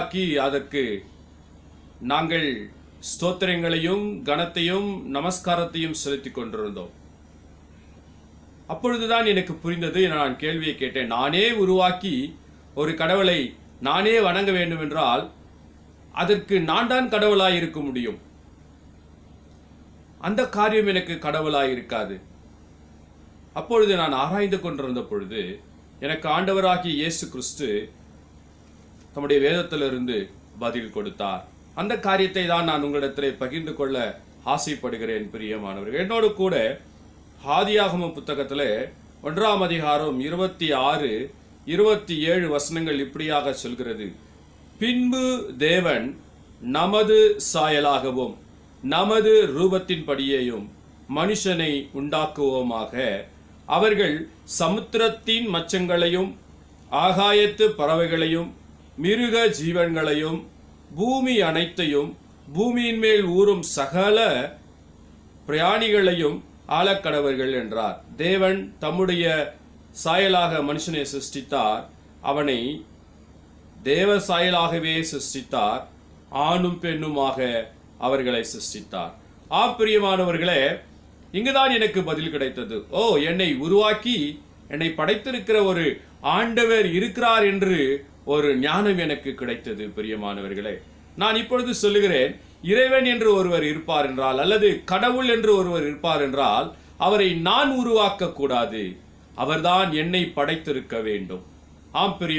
ஆக்கி அதற்கு நாங்கள் ஸ்தோத்திரங்களையும் கணத்தையும் நமஸ்காரத்தையும் செலுத்திக் கொண்டிருந்தோம். அப்பொழுதுதான் எனக்கு புரிந்தது நான் கேள்வியை கேட்டேன். நானே உருவாக்கி ஒரு கடவுளை நானே வணங்க வேண்டும் என்றால் அதற்கு நான் தான் கடவுளாய் இருக்க முடியும். அந்த காரியம் எனக்கு கடவுளாய் இருக்காது. அப்பொழுது நான் ஆராய்ந்து கொண்டிருந்த பொழுது எனக்கு ஆண்டவராகிய இயேசு கிறிஸ்து தம்முடைய வேதத்திலிருந்து பதில் கொடுத்தார். அந்த காரியத்தை தான் நான் உங்களிடத்திலே பகிர்ந்து கொள்ள ஆசைப்படுகிறேன் பிரியமானவர்கள். என்னோடு கூட ஆதியாகம புத்தகத்தில் ஒன்றாம் அதிகாரம் இருபத்தி ஆறு இருபத்தி ஏழு வசனங்கள் இப்படியாக சொல்கிறது. பின்பு தேவன் நமது சாயலாகவும் நமது ரூபத்தின்படியேயும் மனுஷனை உண்டாக்குவோமாக. அவர்கள் சமுத்திரத்தின் மச்சங்களையும் ஆகாயத்து பறவைகளையும் மிருக ஜீவன்களையும் பூமி அனைத்தையும் பூமியின் மேல் ஊறும் சகல பிரயாணிகளையும் ஆழக்கடவர்கள் என்றார். தேவன் தம்முடைய சாயலாக மனுஷனை சிருஷ்டித்தார். அவனை தேவ சாயலாகவே சிருஷ்டித்தார். ஆணும் பெண்ணுமாக அவர்களை சிருஷ்டித்தார். ஆ பிரியமானவர்களே இங்குதான் எனக்கு பதில் கிடைத்தது. ஓ என்னை உருவாக்கி என்னை படைத்திருக்கிற ஒரு ஆண்டவர் இருக்கிறார் என்று ஒரு ஞானம் எனக்கு கிடைத்தது பிரியமானவர்களே. நான் இப்பொழுது சொல்லுகிறேன் இறைவன் என்று ஒருவர் இருப்பார் என்றால் அல்லது கடவுள் என்று ஒருவர் இருப்பார் என்றால் அவரை நான் உருவாக்க கூடாது அவர்தான் என்னை படைத்திருக்க வேண்டும். ஆம் பிரிய